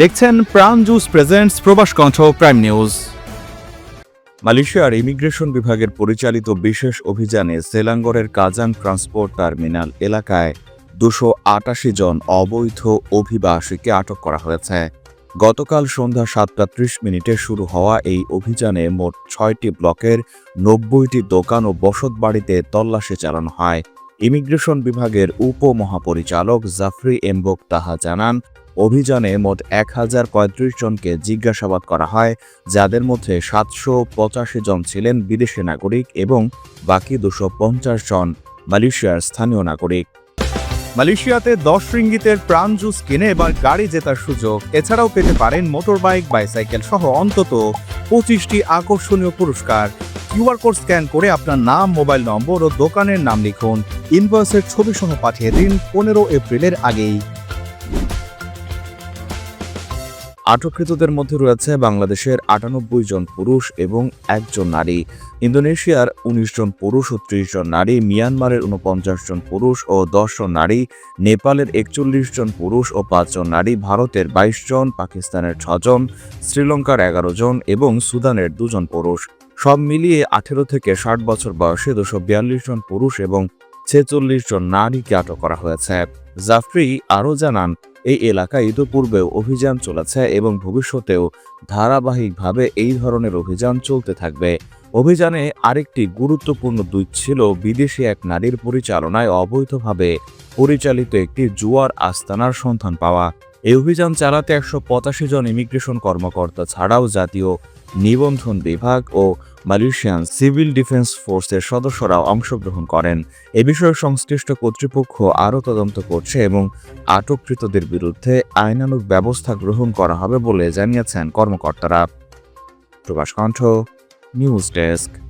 দেখছেন প্রাণ juice presents প্রবাস কণ্ঠ প্রাইম নিউজ মালয়েশিয়ার ইমিগ্রেশন বিভাগের পরিচালিত বিশেষ অভিযানে সেলাঙ্গরের কাজান ট্রান্সপোর্ট টার্মিনাল এলাকায় দুশো আটাশি জন অবৈধ অভিবাসীকে আটক করা হয়েছে। গতকাল সন্ধ্যা সাতটা ত্রিশ মিনিটে শুরু হওয়া এই অভিযানে মোট ছয়টি ব্লকের নব্বইটি দোকান ও বসত বাড়িতে তল্লাশি চালানো হয়। ইমিগ্রেশন বিভাগের উপমহাপরিচালক জাফরি এমবক তাহা জানান অভিযানে মোট এক হাজার পঁয়ত্রিশ জনকে জিজ্ঞাসাবাদ করা হয়, যাদের মধ্যে সাতশো পঁচাশি জন ছিলেন বিদেশি নাগরিক এবং বাকি দুশো পঞ্চাশ জন মালয়েশিয়ার স্থানীয় নাগরিক। মালয়েশিয়াতে দশ রিঙ্গিতের প্রাণ জুস কিনে এবার গাড়ি জেতার সুযোগ। এছাড়াও পেতে পারেন মোটর বাইক বাইসাইকেল সহ অন্তত পঁচিশটি আকর্ষণীয় পুরস্কার। কিউআর কোড স্ক্যান করে আপনার নাম, মোবাইল নম্বর ও দোকানের নাম লিখুন। ইনভয়েসের ছবি সহ পাঠিয়ে দিন পনেরো এপ্রিলের আগেই। আটককৃতদের মধ্যে রয়েছে বাংলাদেশের আটানব্বই জন পুরুষ এবং একজন নারী। ইন্দোনেশিয়ার উনিশ জন পুরুষ ও ত্রিশ জন নারী, মিয়ানমারের উনপঞ্চাশ জন পুরুষ ও দশ জন নারী, নেপালের একচল্লিশ জন পুরুষ ও পাঁচজন নারী, ভারতের বাইশ জন, পাকিস্তানের ছজন শ্রীলঙ্কার এগারো জন এবং সুদানের দুজন পুরুষ। সব মিলিয়ে আঠেরো থেকে ষাট বছর বয়সে দুশো বিয়াল্লিশ জন পুরুষ এবং ছেচল্লিশ জন নারীকে আটক করা হয়েছে। জাফরি আরও জানান এই এলাকায় ইতোপূর্বেও অভিযান চলেছে এবং ভবিষ্যতেও ধারাবাহিকভাবে এই ধরনের অভিযান চলতে থাকবে। অভিযানে আরেকটি গুরুত্বপূর্ণ দুই ছিল বিদেশি এক নারীর পরিচালনায় অবৈধভাবে পরিচালিত একটি জুয়ার আস্তানার সন্ধান পাওয়া। এই অভিযান চালাতে একশো পঁচাশি জন ইমিগ্রেশন কর্মকর্তা ছাড়াও জাতীয় নিবন্ধন বিভাগ ও মালয়েশিয়ান সিভিল ডিফেন্স ফোর্সের সদস্যরাও অংশগ্রহণ করেন। এ বিষয়ে সংশ্লিষ্ট কর্তৃপক্ষ আরও তদন্ত করছে এবং আটককৃতদের বিরুদ্ধে আইনানুগ ব্যবস্থা গ্রহণ করা হবে বলে জানিয়েছেন কর্মকর্তারা। প্রকাশ কণ্ঠ, নিউজ ডেস্ক।